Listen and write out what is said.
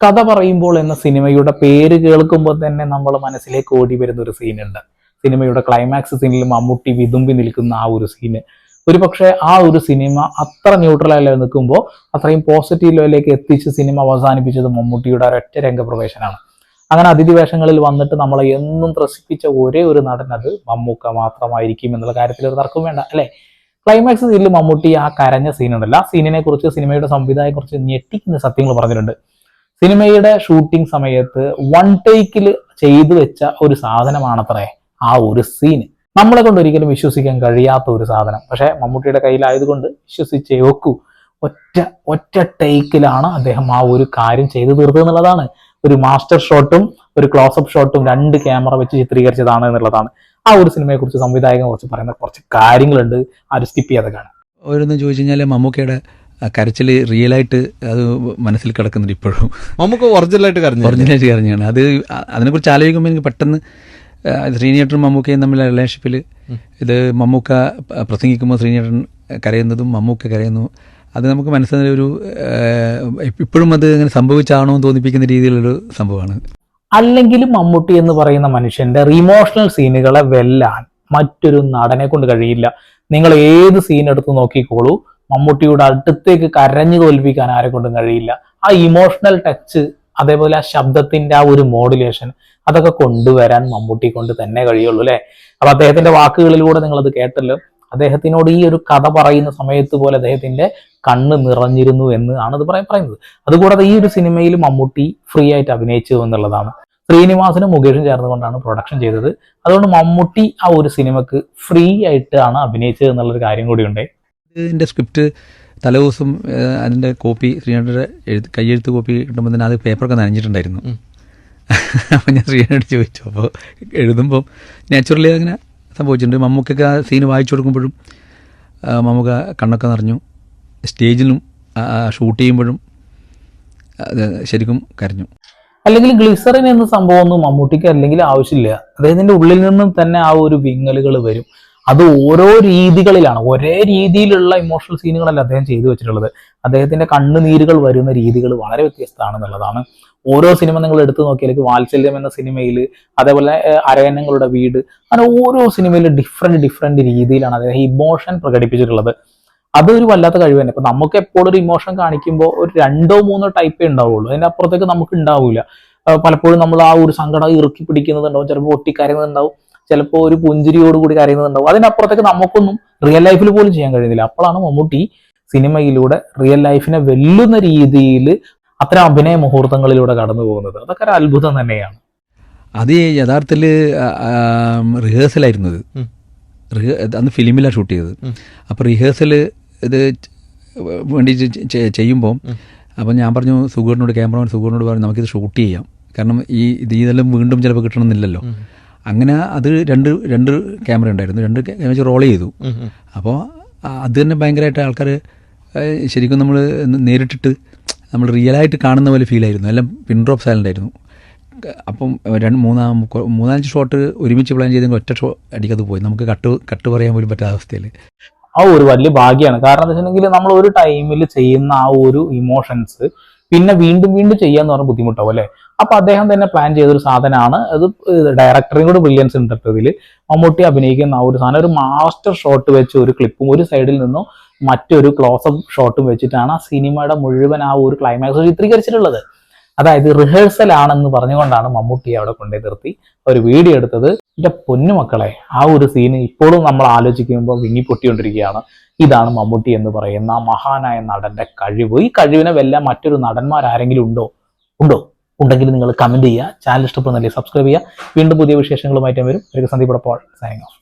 കഥ പറയുമ്പോൾ എന്ന സിനിമയുടെ പേര് കേൾക്കുമ്പോൾ തന്നെ നമ്മൾ മനസ്സിലേക്ക് ഓടി വരുന്ന ഒരു സീനുണ്ട് സിനിമയുടെ ക്ലൈമാക്സ് സീനിൽ മമ്മൂട്ടി വിതുമ്പി നിൽക്കുന്ന ആ ഒരു സീന് ഒരുപക്ഷെ ആ ഒരു സിനിമ അത്ര ന്യൂട്രലായി നിൽക്കുമ്പോൾ അത്രയും പോസിറ്റീവ് ലെവലിലേക്ക് എത്തിച്ച് സിനിമ അവസാനിപ്പിച്ചത് മമ്മൂട്ടിയുടെ ഒരൊറ്റ രംഗപ്രവേശനമാണ്. അങ്ങനെ അതിഥി വേഷങ്ങളിൽ വന്നിട്ട് നമ്മളെ എന്നും ത്രസിപ്പിച്ച ഒരേ ഒരു നടൻ അത് മമ്മൂക്ക മാത്രമായിരിക്കും എന്നുള്ള കാര്യത്തിൽ ഒരു തർക്കം വേണ്ട അല്ലെ? ക്ലൈമാക്സ് സീനിൽ മമ്മൂട്ടി ആ കരഞ്ഞ സീനുണ്ടല്ലോ ആ സീനിനെ കുറിച്ച് സിനിമയുടെ സംവിധായകനെ കുറിച്ച് ഞെട്ടിക്കുന്ന സത്യങ്ങൾ പറഞ്ഞിട്ടുണ്ട്. സിനിമയുടെ ഷൂട്ടിംഗ് സമയത്ത് വൺ ടേക്കിൽ ചെയ്തു വെച്ച ഒരു സാധനമാണത്രേ ആ ഒരു സീൻ നമ്മളെ കൊണ്ട് ഒരിക്കലും വിശ്വസിക്കാൻ കഴിയാത്ത ഒരു സാധനം. പക്ഷെ മമ്മൂട്ടിയുടെ കയ്യിലായതുകൊണ്ട് വിശ്വസിച്ചേ വെക്കൂ ഒറ്റ ഒറ്റ ടേക്കിലാണ് അദ്ദേഹം ആ ഒരു കാര്യം ചെയ്തു തീർത്തത് എന്നുള്ളതാണ്. ഒരു മാസ്റ്റർ ഷോട്ടും ഒരു ക്ലോസപ്പ് ഷോട്ടും രണ്ട് ക്യാമറ വെച്ച് ചിത്രീകരിച്ചതാണ് എന്നുള്ളതാണ്. ആ ഒരു സിനിമയെ കുറിച്ച് സംവിധായകനെ കുറിച്ച് പറയുന്ന കുറച്ച് കാര്യങ്ങളുണ്ട്. ആരും സ്കിപ്പ് ചെയ്യാതെ കാണാം. ഓരോന്ന് ചോദിച്ചു കഴിഞ്ഞാൽ മമ്മൂക്കയുടെ കരച്ചിൽ റിയലായിട്ട് അത് മനസ്സിൽ കിടക്കുന്നുണ്ട് ഇപ്പോഴും. നമുക്ക് ഒറിജിനലായിട്ട് കരഞ്ഞു ഒറിജിനലായിട്ട് കരഞ്ഞാണ് അത് അതിനെക്കുറിച്ച് ആലോചിക്കുമ്പോൾ എനിക്ക് പെട്ടെന്ന് ശ്രീനേട്ടനും മമ്മൂക്കയും തമ്മിലുള്ള റിലേഷൻഷിപ്പിൽ ഇത് മമ്മൂക്ക പ്രസംഗിക്കുമ്പോൾ ശ്രീനേട്ടൻ കരയുന്നതും മമ്മൂക്ക കരയുന്നു. അത് നമുക്ക് മനസ്സിൽ ഒരു ഇപ്പോഴും അത് ഇങ്ങനെ സംഭവിച്ചാണോ എന്ന് തോന്നിപ്പിക്കുന്ന രീതിയിലുള്ളൊരു സംഭവമാണ്. അല്ലെങ്കിലും മമ്മൂട്ടി എന്ന് പറയുന്ന മനുഷ്യന്റെ ഇമോഷണൽ സീനുകളെ വെല്ലാൻ മറ്റൊരു നടനെ കൊണ്ട് കഴിയില്ല. നിങ്ങൾ ഏത് സീൻ എടുത്ത് നോക്കിക്കോളൂ മമ്മൂട്ടിയുടെ അടുത്തേക്ക് കരഞ്ഞു തോൽപ്പിക്കാൻ ആരെ കൊണ്ടും കഴിയില്ല. ആ ഇമോഷണൽ ടച്ച് അതേപോലെ ആ ശബ്ദത്തിന്റെ ആ ഒരു മോഡുലേഷൻ അതൊക്കെ കൊണ്ടുവരാൻ മമ്മൂട്ടി കൊണ്ട് തന്നെ കഴിയുള്ളൂ അല്ലെ? അപ്പൊ അദ്ദേഹത്തിന്റെ വാക്കുകളിലൂടെ നിങ്ങൾ അത് കേട്ടല്ലോ. അദ്ദേഹത്തിനോട് ഈ ഒരു കഥ പറയുന്ന സമയത്ത് പോലെ അദ്ദേഹത്തിന്റെ കണ്ണ് നിറഞ്ഞിരുന്നു എന്ന് ആണ് ഇത് പറയാൻ പറയുന്നത്. അതുകൂടാതെ ഈ ഒരു സിനിമയിൽ മമ്മൂട്ടി ഫ്രീ ആയിട്ട് അഭിനയിച്ചു എന്നുള്ളതാണ്. ശ്രീനിവാസനും മുകേഷും ചേർന്നുകൊണ്ടാണ് പ്രൊഡക്ഷൻ ചെയ്തത്. അതുകൊണ്ട് മമ്മൂട്ടി ആ ഒരു സിനിമക്ക് ഫ്രീ ആയിട്ടാണ് അഭിനയിച്ചത് എന്നുള്ളൊരു കാര്യം കൂടിയുണ്ട്. ഇതിന്റെ സ്ക്രിപ്റ്റ് തലേദിവസം അതിന്റെ കോപ്പി ശ്രീനേട്ടന്റെ എഴുത്ത് കയ്യെഴുത്ത് കോപ്പി കിട്ടുമ്പോൾ തന്നെ അത് പേപ്പറൊക്കെ നനഞ്ഞിട്ടുണ്ടായിരുന്നു. അപ്പോൾ ഞാൻ ശ്രീനോട് ചോദിച്ചു അപ്പോൾ എഴുതുമ്പം നാച്ചുറലി അങ്ങനെ സംഭവിച്ചിട്ടുണ്ട്. മമ്മൂക്കൊക്കെ ആ സീന് വായിച്ചു കൊടുക്കുമ്പോഴും മമ്മൂക്ക കണ്ണൊക്കെ നിറഞ്ഞു. സ്റ്റേജിലും ഷൂട്ട് ചെയ്യുമ്പോഴും ശരിക്കും കരഞ്ഞു. അല്ലെങ്കിൽ ഗ്ലിസറിൻ എന്ന സംഭവം ഒന്നും മമ്മൂട്ടിക്ക് അല്ലെങ്കിൽ ആവശ്യമില്ല. അദ്ദേഹത്തിന്റെ ഉള്ളിൽ നിന്നും തന്നെ ആ ഒരു വിങ്ങലുകൾ വരും. അത് ഓരോ രീതികളിലാണ്. ഒരേ രീതിയിലുള്ള ഇമോഷണൽ സീനുകളല്ല അദ്ദേഹം ചെയ്തു വെച്ചിട്ടുള്ളത്. അദ്ദേഹത്തിന്റെ കണ്ണുനീരുകൾ വരുന്ന രീതികൾ വളരെ വ്യത്യസ്തമാണെന്നുള്ളതാണ്. ഓരോ സിനിമ നിങ്ങൾ എടുത്തു നോക്കിയാലേക്ക് വാത്സല്യം എന്ന സിനിമയിൽ അതേപോലെ അരയന്നങ്ങളുടെ വീട് അങ്ങനെ ഓരോ സിനിമയിലും ഡിഫറെന്റ് ഡിഫറെന്റ് രീതിയിലാണ് അദ്ദേഹം ഇമോഷൻ പ്രകടിപ്പിച്ചിട്ടുള്ളത്. അതൊരു വല്ലാത്ത കഴിവ് തന്നെ. ഇപ്പൊ നമുക്ക് എപ്പോഴും ഒരു ഇമോഷൻ കാണിക്കുമ്പോൾ ഒരു രണ്ടോ മൂന്നോ ടൈപ്പേ ഉണ്ടാവുള്ളൂ. അതിന്റെ അപ്പുറത്തേക്ക് നമുക്ക് ഉണ്ടാവില്ല പലപ്പോഴും നമ്മൾ ആ ഒരു സങ്കടം ഇറുക്കി പിടിക്കുന്നുണ്ടാവും ചിലപ്പോൾ ഒട്ടിക്കരയുന്നുണ്ടാവും ചിലപ്പോൾ ഒരു പുഞ്ചിരിയോട് പുഞ്ചിരിയോടുകൂടി കരയുന്നുണ്ടാവും. അതിനപ്പുറത്തേക്ക് നമുക്കൊന്നും റിയൽ ലൈഫിൽ പോലും ചെയ്യാൻ കഴിയുന്നില്ല. അപ്പോഴാണ് മമ്മൂട്ടി സിനിമയിലൂടെ റിയൽ ലൈഫിനെ വെല്ലുന്ന രീതിയിൽ അത്തരം അഭിനയ മുഹൂർത്തങ്ങളിലൂടെ കടന്നു പോകുന്നത്. അതൊക്കെ ഒരു അത്ഭുതം തന്നെയാണ്. അത് യഥാർത്ഥത്തിൽ റിഹേഴ്സലായിരുന്നത് അന്ന് ഫിലിമിലാണ് ഷൂട്ട് ചെയ്തത്. അപ്പോൾ റിഹേഴ്സൽ ഇത് വേണ്ടി ചെയ്യുമ്പോൾ അപ്പം അപ്പോൾ ഞാൻ പറഞ്ഞു സുഗറിനോട് ക്യാമറമാൻ സുഗറിനോട് പറഞ്ഞു നമുക്കിത് ഷൂട്ട് ചെയ്യാം. കാരണം ഈ ഇത് ഇതെല്ലാം വീണ്ടും ചിലപ്പോൾ കിട്ടണമെന്നില്ലല്ലോ. അങ്ങനെ അത് രണ്ട് രണ്ട് ക്യാമറ ഉണ്ടായിരുന്നു. രണ്ട് ക്യാമറ വെച്ച് റോൾ ചെയ്തു. അപ്പോൾ അത് തന്നെ ഭയങ്കരമായിട്ട് ആൾക്കാർ ശരിക്കും നമ്മൾ നേരിട്ടിട്ട് നമ്മൾ റിയലായിട്ട് കാണുന്ന പോലെ ഫീലായിരുന്നു എല്ലാം പിൻ ഡ്രോപ്പ് സൈലന്റ് ആയിരുന്നു. അപ്പം രണ്ട് മൂന്നാം മൂന്നാലഞ്ച് ഷോട്ട് ഒരുമിച്ച് പ്ലാൻ ചെയ്തെങ്കിൽ ഒറ്റ ഷോ അടിക്കത് പോയി. നമുക്ക് കട്ട് കട്ട് പറയാൻ പോലും പറ്റാത്ത അവസ്ഥയിൽ ആ ഒരു വലിയ ഭാഗ്യമാണ് കാരണം എന്താ വെച്ചിട്ടുണ്ടെങ്കിൽ നമ്മൾ ഒരു ടൈമിൽ ചെയ്യുന്ന ആ ഒരു ഇമോഷൻസ് പിന്നെ വീണ്ടും വീണ്ടും ചെയ്യാന്ന് പറഞ്ഞാൽ ബുദ്ധിമുട്ടാവും അല്ലെ? അപ്പൊ അദ്ദേഹം തന്നെ പ്ലാൻ ചെയ്തൊരു സാധനമാണ് അത് ഡയറക്ടറും കൂടെ ബ്രില്യൻസ് ഉണ്ട് ഇതിൽ മമ്മൂട്ടി അഭിനയിക്കുന്ന ആ ഒരു സാധനം. ഒരു മാസ്റ്റർ ഷോട്ട് വെച്ച് ഒരു ക്ലിപ്പും ഒരു സൈഡിൽ നിന്നും മറ്റൊരു ക്ലോസപ്പ് ഷോട്ടും വെച്ചിട്ടാണ് ആ സിനിമയുടെ മുഴുവൻ ആ ഒരു ക്ലൈമാക്സ് ചിത്രീകരിച്ചിട്ടുള്ളത്. അതായത് റിഹേഴ്സൽ ആണെന്ന് പറഞ്ഞുകൊണ്ടാണ് മമ്മൂട്ടി അവിടെ കൊണ്ടേ നിർത്തി. ഒരു വീഡിയോ എടുത്തത്. എന്റെ പൊന്നുമക്കളെ ആ ഒരു സീന് ഇപ്പോഴും നമ്മൾ ആലോചിക്കുമ്പോൾ വിങ്ങി പൊട്ടിക്കൊണ്ടിരിക്കുകയാണ് ഇതാണ് മമ്മൂട്ടി എന്ന് പറയുന്ന മഹാനായ നടന്റെ കഴിവ്. ഈ കഴിവിനെ വെല്ല മറ്റൊരു നടന്മാരാരെങ്കിലും ഉണ്ടോ? ഉണ്ടോ? ഉണ്ടെങ്കിൽ നിങ്ങൾ കമന്റ് ചെയ്യുക. ചാനൽ ഇഷ്ടപ്പെടുന്നില്ലേ സബ്സ്ക്രൈബ് ചെയ്യുക. വീണ്ടും പുതിയ വിശേഷങ്ങളുമായിട്ട് വരും. Sandeep Paul signing off